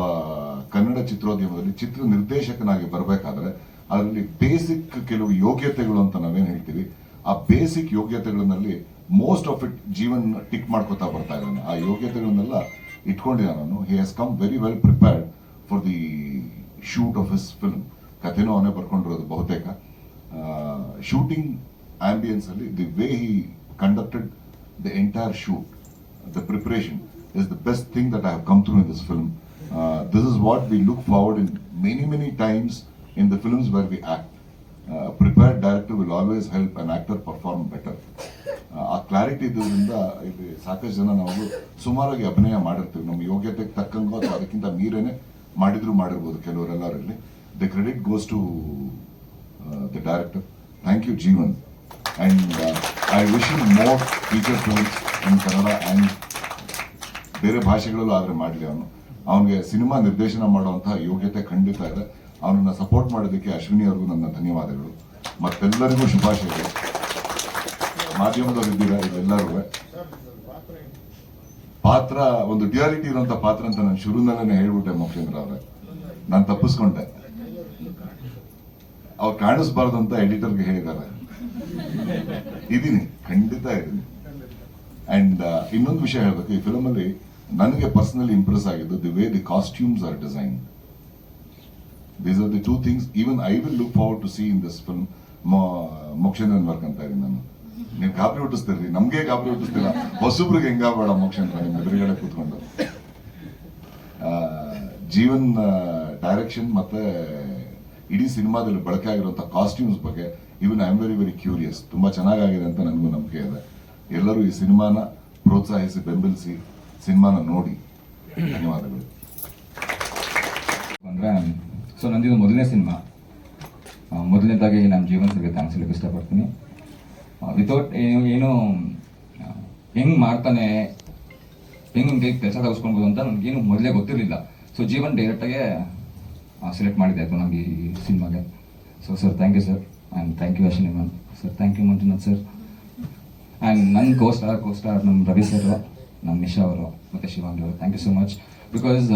ಕನ್ನಡ ಚಿತ್ರೋದ್ಯಮದಲ್ಲಿ ಚಿತ್ರ ನಿರ್ದೇಶಕನಾಗಿ ಬರಬೇಕಾದ್ರೆ ಅದರಲ್ಲಿ ಬೇಸಿಕ್ ಕೆಲವು ಯೋಗ್ಯತೆಗಳು ಅಂತ ನಾವೇನು ಹೇಳ್ತೀವಿ. ಆ basic ಯೋಗ್ಯತೆಗಳನ್ನಲ್ಲಿ most of it Jeevan tick ಮಾಡ್ಕೋತಾ ಬರ್ತಾ ಇದ್ದಾನೆ. ಆ ಯೋಗ್ಯತೆಗಳನ್ನೆಲ್ಲ ಇಟ್ಕೊಂಡಿದ್ದಾನೆ ನಾನು he has come very well prepared for the shoot of his film ಕಥೆನೂ ಅವನೇ ಬರ್ಕೊಂಡಿರೋದು ಬಹುತೇಕ. ಶೂಟಿಂಗ್ ಆಂಬಿಯನ್ಸ್ ಅಲ್ಲಿ the way he conducted the entire shoot the preparation is the best thing that I have come through in this film this is what we look forward in many many times in the films where we act prepared director will always help an actor perform better ಆ clarity ಇದ್ರಿಂದ ಇಲ್ಲಿ ಸಾಕಷ್ಟು ಜನ ನಾವು ಸುಮಾರಾಗಿ ಅಭಿನಯ ಮಾಡಿರ್ತೀವಿ. ನಮ್ಮ ಯೋಗ್ಯತೆಗೆ ತಕ್ಕಂಗೋ ಅಥವಾ ಅದಕ್ಕಿಂತ ಮೀರೇನೆ ಮಾಡಿದ್ರು ಮಾಡಿರ್ಬೋದು ಕೆಲವರೆಲ್ಲರಲ್ಲಿ the credit goes to the director thank you Jeevan and I wish you more feature films in Kannada and ಬೇರೆ ಭಾಷೆಗಳಲ್ಲೂ ಆದರೆ ಮಾಡಲಿ ಅವನು. ಅವನಿಗೆ ಸಿನಿಮಾ ನಿರ್ದೇಶನ ಮಾಡುವಂತಹ ಯೋಗ್ಯತೆ ಖಂಡಿತ ಇದೆ. ಅವನನ್ನು ಸಪೋರ್ಟ್ ಮಾಡೋದಕ್ಕೆ ಅಶ್ವಿನಿ ಅವ್ರಿಗೂ ನನ್ನ ಧನ್ಯವಾದಗಳು. ಮತ್ತೆಲ್ಲರಿಗೂ ಶುಭಾಶಯಗಳು. ಮಾಧ್ಯಮದವ್ರು ಇದ್ದೀರಾ? ಇವೆಲ್ಲರೂ ಪಾತ್ರ, ಒಂದು ಡ್ಯುಯಾಲಿಟಿ ಇರುವಂತ ಪಾತ್ರ ಅಂತ ನಾನು ಶುರುನಲ್ಲೇ ಹೇಳ್ಬಿಟ್ಟೆ ಮೋಕ್ಷೇಂದ್ರ ಅವ್ರೆ. ನಾನು ತಪ್ಪಿಸ್ಕೊಂಡೆ. ಅವ್ರು ಕಾಣಿಸ್ಬಾರ್ದು ಅಂತ ಎಡಿಟರ್ಗೆ ಹೇಳಿದ್ದಾರೆ. ಇದೀನಿ ಖಂಡಿತ ಇದೀನಿ ಅಂಡ್ ಇನ್ನೊಂದು ವಿಷಯ ಹೇಳ್ಬೇಕು, ಈ ಫಿಲಮ್ ಅಲ್ಲಿ ನನಗೆ ಪರ್ಸನಲಿ ಇಂಪ್ರೆಸ್ ಆಗಿದ್ದು the way the costumes are design these are the two things even I will look forward to see in this film Mokshendran work ಅಂತ ಇದೀನಿ ನಾನು. ನೀವು ಗಾಬರಿ ಹುಟ್ಟಿಸ್ತೀರಿ ನಮ್ಗೆ ಗಾಬರಿ ಹುಟ್ಟಿಸ್ತೀರ ಹೊಸಬ್ರಿಗೆ ಹೆಂಗಾಗಬೇಡ ಮೋಕ್ಷೇಂದ್ರ ನಿಮ್ ಎದುರುಗಡೆ ಕೂತ್ಕೊಂಡು. ಜೀವನ್ ಡೈರೆಕ್ಷನ್ ಮತ್ತೆ ಇಡೀ ಸಿನಿಮಾದಲ್ಲಿ ಬಳಕೆ ಆಗಿರುವಂತಹ ಕಾಸ್ಟ್ಯೂಮ್ಸ್ ಬಗ್ಗೆ even I am very very curious ತುಂಬಾ ಚೆನ್ನಾಗಿದೆ ಅಂತ ನನಗೂ ನಂಬಿಕೆ ಇದೆ. ಎಲ್ಲರೂ ಈ ಸಿನಿಮಾನ ಪ್ರೋತ್ಸಾಹಿಸಿ, ಬೆಂಬಲಿಸಿ ಸಿನಿಮಾನ ನೋಡಿ. ಧನ್ಯವಾದಗಳು. ಸೊ, ನಂದಿದು ಮೊದಲನೇ ಸಿನಿಮಾ. ಮೊದಲನೇದಾಗಿ ನಮ್ಮ ಜೀವನ ಸರ್ಗೆ ಥ್ಯಾಂಕ್ಸ್ ಹೇಳಕ್ಕೆ ಇಷ್ಟಪಡ್ತೀನಿ ವಿತೌಟ್ ಏನು ಏನು ಹೆಂಗೆ ಮಾಡ್ತಾನೆ, ಹೆಂಗೆ ಕೆಲಸ ತಗಿಸ್ಕೊಳ್ಬೋದು ಅಂತ ನನಗೇನು ಮೊದಲೇ ಗೊತ್ತಿರಲಿಲ್ಲ. ಸೊ ಜೀವನ್ ಡೈರೆಕ್ಟಾಗೆ ಸೆಲೆಕ್ಟ್ ಮಾಡಿದೆ ಆಯಿತು ನನಗೆ ಈ ಸಿನಿಮಾಗೆ. So sir thank you sir and thank you Ashwini ma'am sir thank you Manjunath sir and ನನ್ನ ಕೋ ಸ್ಟಾರ್ ನಮ್ಮ ರವಿ ಸರ್ ನಮ್ಮ ನಿಶಾ ಅವರು, ಮತ್ತು ಶಿವಾಂಗಿ ಅವರು. Thank you so much because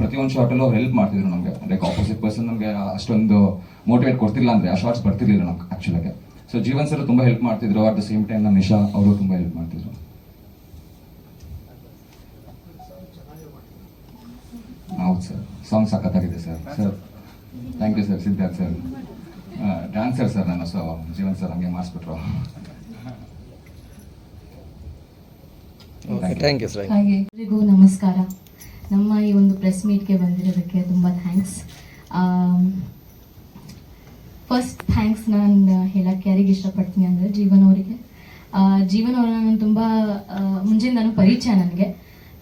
ಪ್ರತಿಯೊಂದು ಶಾರ್ಟಲ್ಲೂ ಅವ್ರು ಹೆಲ್ಪ್ ಮಾಡ್ತಿದ್ರು ನಮಗೆ. ಲೈಕ್ ಆಪೋಸಿಟ್ ಪರ್ಸನ್ ನಮಗೆ ಅಷ್ಟೊಂದು ಮೋಟಿವೇಟ್ ಕೊಡ್ತಿಲ್ಲ ಅಂದರೆ, ಆ ಶಾರ್ಟ್ಸ್ ಬರ್ತಿರ್ಲಿಲ್ಲ ನಮ್ಗೆ ಆ್ಯಕ್ಚುಲಾಗೆ ಸೊ ಜೀವನ್ ಸರ್ ತುಂಬ ಹೆಲ್ಪ್ ಮಾಡ್ತಿದ್ರು. ಅಟ್ ದ ಸೇಮ್ ಟೈಮ್ ನಮ್ಮ ನಿಶಾ ಅವರು ತುಂಬ ಹೆಲ್ಪ್ ಮಾಡ್ತಿದ್ರು. ಹೌದು ಸರ್ ಸಾಂಗ್ ಸಖತ್ತಾಗಿದೆ sir sir thank you sir Siddharth sir dancer sir ನಾನು ಸೊ ಜೀವನ್ ಸರ್ ಹಂಗೆ ಮಾಡಿಸ್ಬಿಟ್ರು. ಥ್ಯಾಂಕ್ ಯು ಸರ್ ಹಾಗೆ ಎಲ್ರಿಗೂ ನಮಸ್ಕಾರ. ನಮ್ಮ ಈ ಒಂದು ಪ್ರೆಸ್ ಮೀಟ್ಗೆ ಬಂದಿರೋದಕ್ಕೆ ತುಂಬ ಥ್ಯಾಂಕ್ಸ್ ಫಸ್ಟ್ ಥ್ಯಾಂಕ್ಸ್ ನಾನು ಹೇಳಕ್ಕೆ ಯಾರಿಗೆ ಇಷ್ಟಪಡ್ತೀನಿ ಅಂದರೆ ಜೀವನ್ ಅವರಿಗೆ. ಆ, ಜೀವನ್ ಅವರನ್ನ ನಾನು ತುಂಬ ಮುಂಚೆಯಿಂದನೂ ಪರಿಚಯ ನನಗೆ.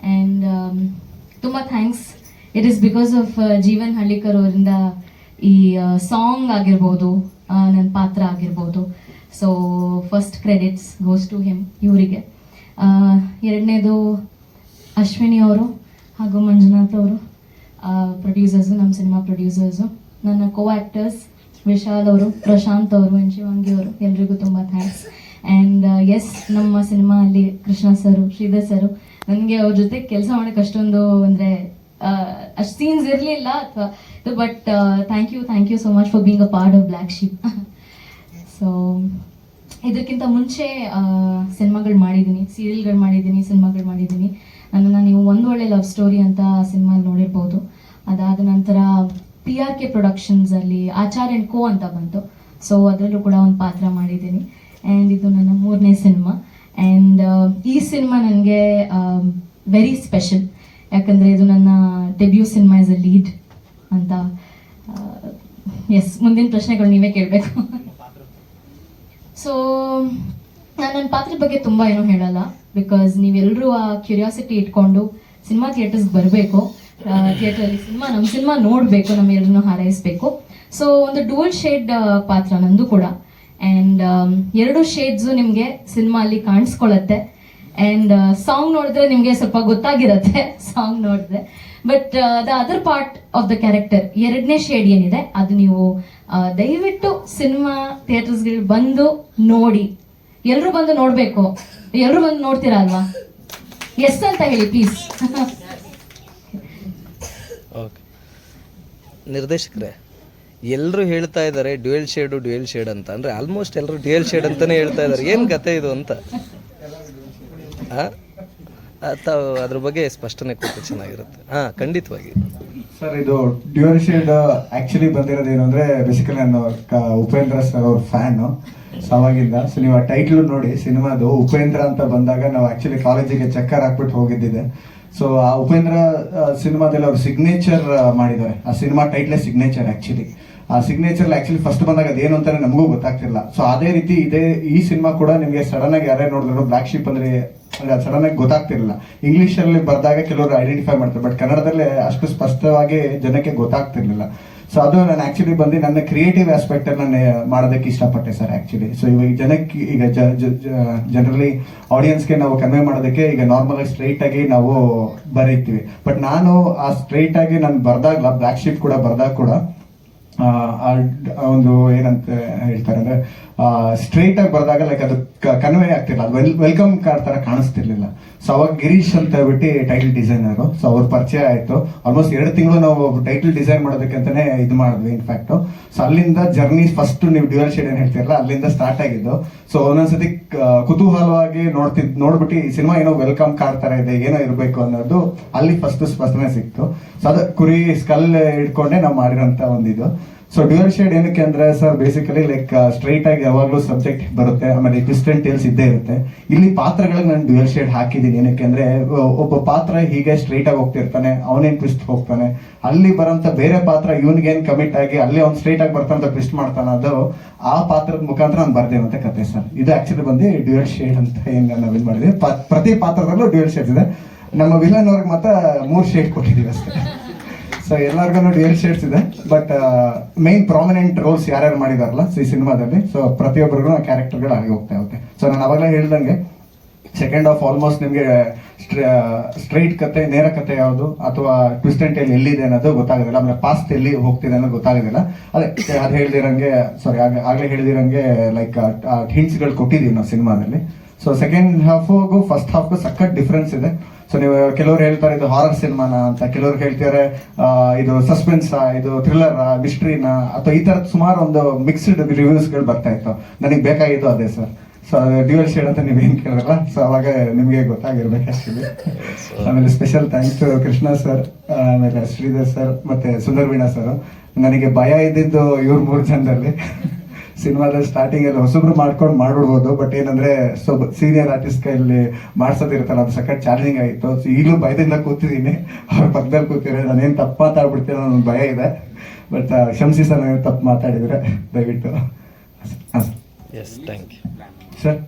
ಆ್ಯಂಡ್ ತುಂಬ thanks it is because of Jeevan Hallikar ಅವರಿಂದ ಈ ಸಾಂಗ್ ಆಗಿರ್ಬೋದು ನನ್ನ ಪಾತ್ರ ಆಗಿರ್ಬೋದು. So first credits goes to him ಇವರಿಗೆ. ಎರಡನೇದು ಅಶ್ವಿನಿ ಅವರು ಹಾಗೂ ಮಂಜುನಾಥ್ ಅವರು ಪ್ರೊಡ್ಯೂಸರ್ಸು ನಮ್ಮ ಸಿನಿಮಾ ಪ್ರೊಡ್ಯೂಸರ್ಸು ನನ್ನ ಕೋ ಆ್ಯಕ್ಟರ್ಸ್ ವಿಶಾಲ್ ಅವರು, ಪ್ರಶಾಂತ್ ಅವರು ಆ್ಯಂಡ್ ಶಿವಾಂಗಿ ಅವರು, ಎಲ್ರಿಗೂ ತುಂಬ ಥ್ಯಾಂಕ್ಸ್ ಆ್ಯಂಡ್ ಎಸ್ ನಮ್ಮ ಸಿನಿಮಾ ಅಲ್ಲಿ ಕೃಷ್ಣ ಸರು, ಶ್ರೀಧರ್ ಸರು, ನನಗೆ ಅವ್ರ ಜೊತೆ ಕೆಲಸ ಮಾಡೋಕ್ಕೆ ಅಷ್ಟೊಂದು ಅಂದರೆ ಅಷ್ಟು ಸೀನ್ಸ್ ಇರಲಿಲ್ಲ, ಅಥವಾ but thank you thank you so much for being a part of Black Sheep so ಇದಕ್ಕಿಂತ ಮುಂಚೆ ಸಿನಿಮಾಗಳು ಮಾಡಿದ್ದೀನಿ ಸೀರಿಯಲ್ಗಳು ಮಾಡಿದ್ದೀನಿ ಸಿನಿಮಾಗಳು ಮಾಡಿದ್ದೀನಿ. ನನ್ನನ್ನು ನೀವು ಒಂದು ಒಳ್ಳೆ ಲವ್ ಸ್ಟೋರಿ ಅಂತ ಸಿನಿಮಾ ನೋಡಿರ್ಬೋದು. ಅದಾದ ನಂತರ ಪಿ ಆರ್ ಕೆ ಪ್ರೊಡಕ್ಷನ್ಸಲ್ಲಿ ಆಚಾರ್ಯ ಅಂಡ್ ಕೋ ಅಂತ ಬಂತು. ಸೊ ಅದರಲ್ಲೂ ಕೂಡ ಒಂದು ಪಾತ್ರ ಮಾಡಿದ್ದೀನಿ. ಆ್ಯಂಡ್ ಇದು ನನ್ನ ಮೂರನೇ ಸಿನಿಮಾ ಆ್ಯಂಡ್ ಈ ಸಿನಿಮಾ ನನಗೆ ವೆರಿ ಸ್ಪೆಷಲ್ ಯಾಕಂದರೆ ಇದು ನನ್ನ debut cinema is a lead ಅಂತ ಎಸ್ ಮುಂದಿನ ಪ್ರಶ್ನೆಗಳು ನೀವೇ ಕೇಳಬೇಕು. ಸೊ ನಾನು ನನ್ನ ಪಾತ್ರದ ಬಗ್ಗೆ ತುಂಬ ಏನೂ ಹೇಳಲ್ಲ ಬಿಕಾಸ್ ನೀವೆಲ್ಲರೂ ಆ ಕ್ಯೂರಿಯಾಸಿಟಿ ಇಟ್ಕೊಂಡು ಸಿನಿಮಾ ಥಿಯೇಟರ್ಸ್ಗೆ ಬರಬೇಕು ಥಿಯೇಟ್ರಲ್ಲಿ ಸಿನಿಮಾ ನಮ್ಮ ಸಿನಿಮಾ ನೋಡಬೇಕು ನಮ್ಮೆಲ್ಲರನ್ನೂ ಹಾರೈಸಬೇಕು. ಸೊ ಒಂದು ಡೂಲ್ ಶೇಡ್ ಪಾತ್ರ ನಂದು ಕೂಡ. ಆ್ಯಂಡ್ ಎರಡು ಶೇಡ್ಸು ನಿಮಗೆ ಸಿನಿಮಾ ಅಲ್ಲಿ ಕಾಣಿಸ್ಕೊಳ್ಳುತ್ತೆ ಆ್ಯಂಡ್ ಸಾಂಗ್ ನೋಡಿದ್ರೆ ನಿಮ್ಗೆ ಸ್ವಲ್ಪ ಗೊತ್ತಾಗಿರತ್ತೆ ಸಾಂಗ್ ನೋಡಿದ್ರೆ. But the other part of the character ಎರಡನೇ ಶೇಡ್ ಏನಿದೆ, ಅದು ನೀವು ದಯವಿಟ್ಟು ಸಿನಿಮಾ ಥಿಯೇಟರ್ಸ್ಗಳು ಬಂದು ನೋಡಿ. ಎಲ್ಲರೂ ಬಂದು ನೋಡಬೇಕು. ಎಲ್ಲರೂ ಬಂದು ನೋಡ್ತೀರಾ ಅಲ್ವಾ? ಎಸ್ ಅಂತ ಹೇಳಿ ಪ್ಲೀಸ್ ಓಕೆ ನಿರ್ದೇಶಕರೇ ಎಲ್ಲರೂ ಹೇಳ್ತಾ ಇದ್ದಾರೆ, ಡ್ಯುಯಲ್ ಶೇಡು ಡ್ಯುಯಲ್ ಶೇಡ್ ಅಂತ. ಅಂದ್ರೆ ಆಲ್ಮೋಸ್ಟ್ ಎಲ್ಲರೂ ಡ್ಯುಯಲ್ ಶೇಡ್ ಅಂತಲೇ ಹೇಳ್ತಾ ಇದ್ದಾರೆ. ಏನ್ ಕತೆ ಇದು ಅಂತ? ತಾವು ಅದ್ರ ಬಗ್ಗೆ ಸ್ಪಷ್ಟನೆ ಕೊಟ್ಟು ಚೆನ್ನಾಗಿರುತ್ತೆ. ಹಾ, ಖಂಡಿತವಾಗಿ. ಸರ್, ಇದು ಡ್ಯೂಯಲ್ ಶೀಲ್ಡ್ ಆಕ್ಚುಲಿ ಬಂದಿರೋದು ಏನು ಅಂದ್ರೆ ಬೇಸಿಕಲಿ ನಾನು ಉಪೇಂದ್ರ ಸರ್ ಅವ್ರ ಫ್ಯಾನ್ ಸವಾಗಿಂದ ಸೊ ನೀವು ಆ ಟೈಟ್ಲು ನೋಡಿ, ಸಿನಿಮಾದು ಉಪೇಂದ್ರ ಅಂತ ಬಂದಾಗ ನಾವು ಆಕ್ಚುಲಿ ಕಾಲೇಜಿಗೆ ಚಕ್ಕರ್ ಹಾಕ್ಬಿಟ್ಟು ಹೋಗಿದ್ದಿದೆ. ಸೊ ಆ, ಉಪೇಂದ್ರ ಸಿನಿಮಾದಲ್ಲಿ ಅವ್ರು ಸಿಗ್ನೇಚರ್ ಮಾಡಿದ್ದಾರೆ. ಆ ಸಿನಿಮಾ ಟೈಟ್ಲೇ ಸಿಗ್ನೇಚರ್ ಆಕ್ಚುಲಿ ಆ ಸಿಗ್ನೇಚರ್ ಆಕ್ಚುಲಿ ಫಸ್ಟ್ ಬಂದಾಗ ಅದೇನು ಅಂತಾನೆ ನಮಗೂ ಗೊತ್ತಾಗ್ತಿಲ್ಲ ಸೊ ಅದೇ ರೀತಿ ಇದೇ, ಈ ಸಿನಿಮಾ ಕೂಡ ನಿಮಗೆ ಸಡನ್ ಆಗಿ ಯಾರೇ ನೋಡಿದ್ರು ಬ್ಲಾಕ್ ಶಿಪ್ ಅಂದ್ರೆ ಸಡನ್ ಆಗಿ ಗೊತ್ತಾಗ್ತಿರಲಿಲ್ಲ. ಇಂಗ್ಲಿಷ್ ಅಲ್ಲಿ ಬರ್ದಾಗ ಕೆಲವರು ಐಡೆಂಟಿಫೈ ಮಾಡ್ತಾರೆ ಬಟ್ ಕನ್ನಡದಲ್ಲಿ ಅಷ್ಟು ಸ್ಪಷ್ಟವಾಗಿ ಜನಕ್ಕೆ ಗೊತ್ತಾಗ್ತಿರ್ಲಿಲ್ಲ. ಸೊ ಅದು ನಾನು ಆಕ್ಚುಲಿ ಬಂದು ನನ್ನ ಕ್ರಿಯೇಟಿವ್ ಆಸ್ಪೆಕ್ಟ್ ನಾನು ಮಾಡೋದಕ್ಕೆ ಇಷ್ಟಪಟ್ಟೆ ಸರ್ ಆಕ್ಚುಲಿ ಸೊ ಇವಾಗ ಜನಕ್ಕೆ, ಈಗ ಜನರಲಿ ಆಡಿಯನ್ಸ್ಗೆ ನಾವು ಕನ್ವೆ ಮಾಡೋದಕ್ಕೆ ಈಗ ನಾರ್ಮಲಾಗಿ ಸ್ಟ್ರೈಟಾಗಿ ನಾವು ಬರೀತೀವಿ. ಬಟ್ ನಾನು ಆ ಸ್ಟ್ರೈಟ್ ಆಗಿ ನಾನು ಬರ್ದಾಗ್ಲ ಬ್ಲಾಕ್ ಶೀಟ್ ಕೂಡ ಬರ್ದಾಗ ಕೂಡ ಒಂದು ಏನಂತ ಹೇಳ್ತಾರೆ ಅಂದ್ರೆ ಸ್ಟ್ರೈಟ್ ಆಗಿ ಬರೆದಾಗ ಲೈಕ್ ಅದು ಕನ್ವೆ ಆಗ್ತಿಲ್ಲ ಅದು ವೆಲ್ ವೆಲ್ಕಮ್ ಕಾರ್ಡ್ ತರ ಕಾಣಿಸ್ತಿರ್ಲಿಲ್ಲ. ಸೊ ಅವಾಗ ಗಿರೀಶ್ ಅಂತ ಹೇಳ್ಬಿಟ್ಟು ಟೈಟಲ್ ಡಿಸೈನರು ಸೊ ಅವ್ರ ಪರಿಚಯ ಆಯ್ತು. ಆಲ್ಮೋಸ್ಟ್ ಎರಡು ತಿಂಗಳು ನಾವು ಟೈಟಲ್ ಡಿಸೈನ್ ಮಾಡೋದಕ್ಕೆ ಅಂತಾನೆ ಇದು ಮಾಡಿದ್ವಿ ಇನ್ಫ್ಯಾಕ್ಟ್ ಸೊ ಅಲ್ಲಿಂದ ಜರ್ನಿ ಫಸ್ಟ್ ನೀವು ಡ್ಯೂಯಲ್ ಶೇಡ್ ಏನು ಹೇಳ್ತಿರಲ್ಲ, ಅಲ್ಲಿಂದ ಸ್ಟಾರ್ಟ್ ಆಗಿದ್ದು. ಸೊ ಒಂದೊಂದ್ಸತಿ ಕುತೂಹಲವಾಗಿ ನೋಡ್ತಿದ್ ನೋಡ್ಬಿಟ್ಟು ಈ ಸಿನಿಮಾ ಏನೋ ವೆಲ್ಕಮ್ ಕಾರ್ ತರ ಇದೆ, ಏನೋ ಇರಬೇಕು ಅನ್ನೋದು ಅಲ್ಲಿ ಫಸ್ಟ್ ಸ್ಪಷ್ಟನೆ ಸಿಕ್ತು. ಸೊ ಅದು ಕುರಿ ಸ್ಕಲ್ ಇಟ್ಕೊಂಡೆ ನಾವು ಮಾಡಿರೋಂತ ಒಂದಿದು. ಸೊ ಡ್ಯೂಯಲ್ ಶೇಡ್ ಏನಕ್ಕೆ ಅಂದ್ರೆ ಸರ್ ಬೇಸಿಕಲಿ ಲೈಕ್ ಸ್ಟ್ರೈಟ್ ಆಗಿ ಯಾವಾಗಲೂ ಸಬ್ಜೆಕ್ಟ್ ಬರುತ್ತೆ, ಆಮೇಲೆ ಡಿಸ್ಟೆಂಟ್ ಟೇಲ್ಸ್ ಇದ್ದೇ ಇರುತ್ತೆ. ಇಲ್ಲಿ ಪಾತ್ರಗಳಿಗೆ ನಾನು ಡ್ಯೂಯಲ್ ಶೇಡ್ ಹಾಕಿದ್ದೀನಿ. ಏನಕ್ಕೆ ಅಂದ್ರೆ ಒಬ್ಬ ಪಾತ್ರ ಹೀಗೆ ಸ್ಟ್ರೈಟ್ ಆಗಿ ಹೋಗ್ತಿರ್ತಾನೆ, ಅವನೇನ್ ಟ್ವಿಸ್ಟ್ ಹೋಗ್ತಾನೆ. ಅಲ್ಲಿ ಬರೋಂತ ಬೇರೆ ಪಾತ್ರ ಇವನ್ಗೇನ್ ಕಮಿಟ್ ಆಗಿ, ಅಲ್ಲಿ ಅವ್ನು ಸ್ಟ್ರೈಟ್ ಆಗಿ ಬರ್ತಾನಂತ ಟ್ವಿಸ್ಟ್ ಮಾಡ್ತಾನೆ ಅದು, ಆ ಪಾತ್ರದ ಮುಖಾಂತರ ನಾನು ಬರ್ದೇನಂತ ಕತೆ ಸರ್ ಇದು ಆಕ್ಚುಲಿ ಬಂದು ಡ್ಯೂಯಲ್ ಶೇಡ್ ಅಂತ ಏನ್ ಇದು ಮಾಡಿದ್ವಿ ಪ್ರತಿ ಪಾತ್ರದಲ್ಲೂ ಡ್ಯೂಯಲ್ ಶೇಡ್ ಇದೆ. ನಮ್ಮ ವಿಲನ್ ಅವ್ರಿಗೆ ಮಾತ್ರ ಮೂರ್ ಶೇಡ್ ಕೊಟ್ಟಿದ್ದೀವಿ ಅಷ್ಟೇ. ಸೊ ಎಲ್ಲರಿಗೂ ಡ್ಯೂಯಲ್ ಶೇಡ್ಸ್ ಇದೆ. ಬಟ್ ಮೈನ್ ಪ್ರಾಮಿನೆಂಟ್ ರೋಲ್ಸ್ ಯಾರ್ಯಾರು ಮಾಡಿದಾರಲ್ಲ, ಈ ಸಿನಿಮಾದಲ್ಲಿ. ಸೊ ಪ್ರತಿಯೊಬ್ಬರಿಗೂ ಕ್ಯಾರೆಕ್ಟರ್ಗಳು ಆಗಿ ಹೋಗ್ತಾ ಇರುತ್ತೆ ಸೊ ನಾನು ಅವಾಗಲೇ ಹೇಳ್ದಂಗೆ ಸೆಕೆಂಡ್ ಆಫ್ ಆಲ್ಮೋಸ್ಟ್ ನಿಮಗೆ ಸ್ಟ್ರೈಟ್ ಕತೆ, ನೇರ ಕತೆ ಯಾವುದು, ಅಥವಾ ಟ್ವಿಸ್ಟ್ ಅಂಡ್ ಎಲ್ಲಿದೆ ಅನ್ನೋದು ಗೊತ್ತಾಗೋದಿಲ್ಲ. ಆಮೇಲೆ ಪಾಸ್ಟ್ ಎಲ್ಲಿ ಹೋಗ್ತಿದೆ ಅನ್ನೋದು ಗೊತ್ತಾಗೋದಿಲ್ಲ. ಅದೇ, ಅದು ಹೇಳ್ದಿರಂಗೆ ಸಾರಿ ಆಗಲೇ ಹೇಳ್ದಿರಂಗೆ ಲೈಕ್ ಹಿಂಟ್ಸ್ಗಳು ಕೊಟ್ಟಿದ್ದೀವಿ ನಾವು ಸಿನಿಮಾದಲ್ಲಿ. ಸೊ ಸೆಕೆಂಡ್ ಹಾಫ್ಗೂ ಫಸ್ಟ್ ಹಾಫ್ಗೂ ಸಖತ್ ಡಿಫ್ರೆನ್ಸ್ ಇದೆ. ಸೊ ನೀವು ಕೆಲವರು ಹೇಳ್ತಾರೆ ಇದು ಹಾರರ್ ಸಿನಿಮಾನ ಅಂತ, ಕೆಲವರು ಹೇಳ್ತಾರೆ ಇದು ಸಸ್ಪೆನ್ಸ್ ಇದು ಥ್ರಿಲ್ಲರ್ ಮಿಸ್ಟ್ರಿನ ಅಥವಾ ಈ ತರದ ಸುಮಾರು ಒಂದು ಮಿಕ್ಸ್ಡ್ ರಿವ್ಯೂಸ್ಗಳು ಬರ್ತಾ ಇತ್ತು. ನನಗೆ ಬೇಕಾಗಿದ್ದು ಅದೇ ಸರ್ ಸೊ ಡ್ಯೂಯಲ್ ಶೇಡ್ ಅಂತ ನೀವೇನು ಕೇಳಿದ್ರಲ್ಲ ಸೊ ಅವಾಗ ನಿಮಗೆ ಗೊತ್ತಾಗಿರ್ಬೇಕು ಆಕ್ಚುಲಿ ಆಮೇಲೆ special thanks to Krishna sir ಆಮೇಲೆ ಶ್ರೀಧರ್ ಸರ್ ಮತ್ತೆ ಸುಂದರ್ ವೀಣಾ ಸರ್ ನನಗೆ ಭಯ ಇದ್ದಿದ್ದು ಇವ್ರ ಮೂರು ಜನದಲ್ಲಿ ಸಿನಿಮಾದಲ್ಲಿ ಸ್ಟಾರ್ಟಿಂಗ್ ಅಲ್ಲಿ ಹೊಸಬ್ರು ಮಾಡ್ಕೊಂಡು ಮಾಡ್ಬಿಡ್ಬೋದು ಬಟ್ ಏನಂದ್ರೆ ಸೊ ಸೀನಿಯರ್ ಆರ್ಟಿಸ್ಟ್ ಕೈಯಲ್ಲಿ ಮಾಡ್ಸೋದಿರುತ್ತಲ್ಲ ಅದು ಸಖತ್ ಚಾಲೆಂಜಿಂಗ್ ಆಗಿತ್ತು. ಸೊ ಈಗಲೂ ಭಯದಿಂದ ಕೂತಿದ್ದೀನಿ. ಅವ್ರ ಪಕ್ಕದಲ್ಲಿ ಕೂತಿದ್ರೆ ನಾನೇನು ತಪ್ಪು ಮಾತಾಡ್ಬಿಡ್ತೀನಿ ಅನ್ನೋ ಒಂದು ಭಯ ಇದೆ. ಬಟ್ ಕ್ಷಮಿಸಿ ಸರ್ ನಾನು ತಪ್ಪು ಮಾತಾಡಿದರೆ ದಯವಿಟ್ಟು. ಹಾಂ ಎಸ್ ಥ್ಯಾಂಕ್ ಯು ಸರ್